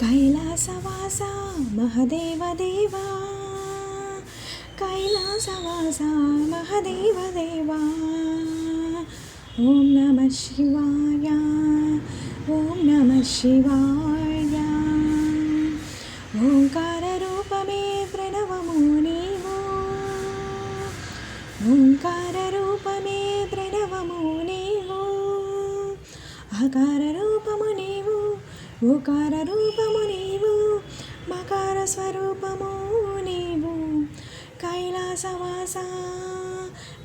కైలాసవాస మహదేవ దేవా. కైలాసవాస మహదేవ దేవా. ఓం నమ శివాయ ఓం నమ శివాయ. ఓంకార రూపమే ప్రణవము నీవు. ఓంకార రూపమే ప్రణవము నీవు. అకార రూపము నీవు ఓకార రూపము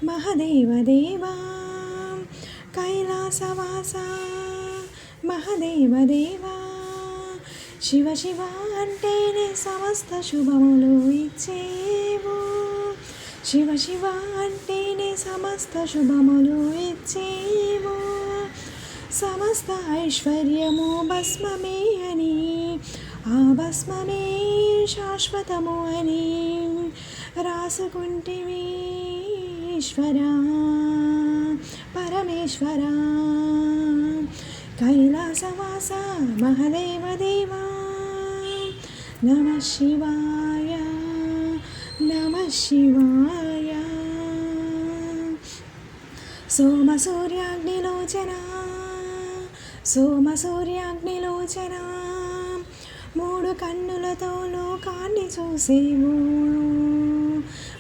మహదేవదేవా కైలాసవాస మహదేవదేవా శివ శివ అంటేనే సమస్త శుభములు ఇచ్చేవు. శివ శివ అంటేనే సమస్త శుభములు ఇచ్చేవు. సమస్త ఐశ్వర్యము భస్మమే అని ఆ భస్మమే శాశ్వతము అని రాసుకుంటివి ఈశ్వరా పరమేశ్వర కైలాసవాస మహదేవ దేవా నమ శివాయ నమ శివాయ సోమ సూర్యాగ్నిలోచన సోమ సూర్యాగ్నిలోచన మూడు కన్నులతో లోకాన్ని చూసేవు.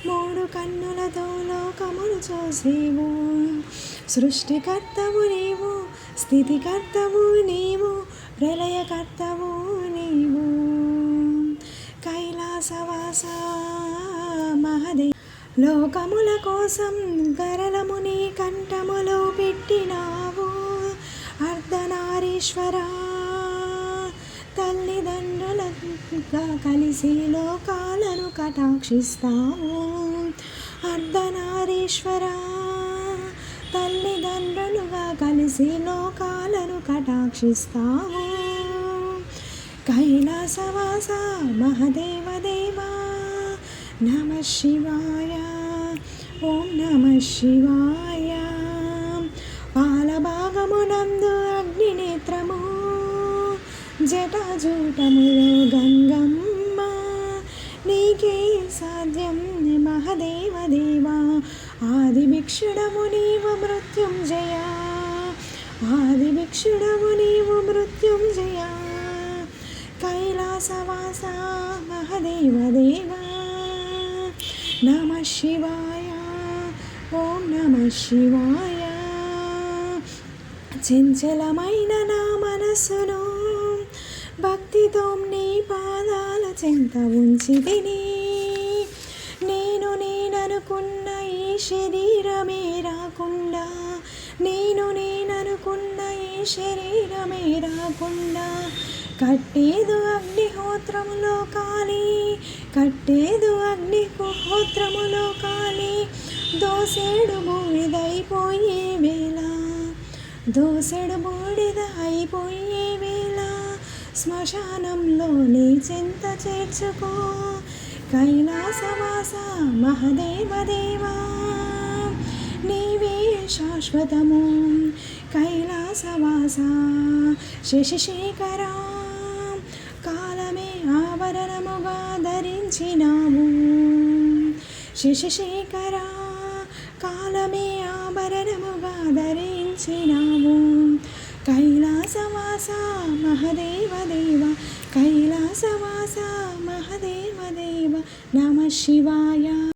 మూడు కన్నులతో లోకమును చూసేవు. సృష్టికర్తవు నీవు స్థితికర్తవు నీవు ప్రళయకర్తవు నీవు. కైలాసవాస మహదే లోకముల కోసం గరలముని కంఠములో పెట్టినావు. అర్ధనారీశ్వరా చేసి లోకాలను కటాక్షిస్తావు అర్ధనారీశ్వరా తల్లిదండ్రులుగా కలిసి లోకాలను కటాక్షిస్తావు కైలాసవాస మహదేవ దేవా నమ శివాయ ఓం నమ శివాయ. పాలభాగమునందు అగ్నినేత్రము జటాజూటములో గంగ సాధ్యం మహదేవ దేవా. ఆది భిక్షుడము నీవు మృత్యుంజయ ఆది భిక్షుడము నీవు మృత్యుంజయ కైలాసవాస మహదేవ దేవా. నమ శివాయ. ఓం నమ శివాయ. చంచలమైన నా మనస్సును భక్తితో నీ పాదాల చెంత ఉంచి తిని నేను నేననుకున్న ఈ శరీరమే రాకుండా. నేను నేననుకున్న ఈ శరీరమే రాకుండా. కట్టేదు అగ్నిహోత్రములో కాలి. కట్టేదు అగ్నిహోత్రములో కాలి. దోసేడు బూడిదైపోయే వేళ. దోసెడు బూడిద శ్మశానంలో నీ చేర్చుకో. కైలాసవాస మహదేవదేవా నీవే శాశ్వతము. కైలాసవాస శశిశేఖరా కాలమే ఆభరణముగా ధరించినాము శశిశేఖరా కాలమే ఆభరణముగా ధరించినాము కైలాసవాస మహదేవ దేవ కైలాసవాస మహదేవ దేవ నమ శివాయ.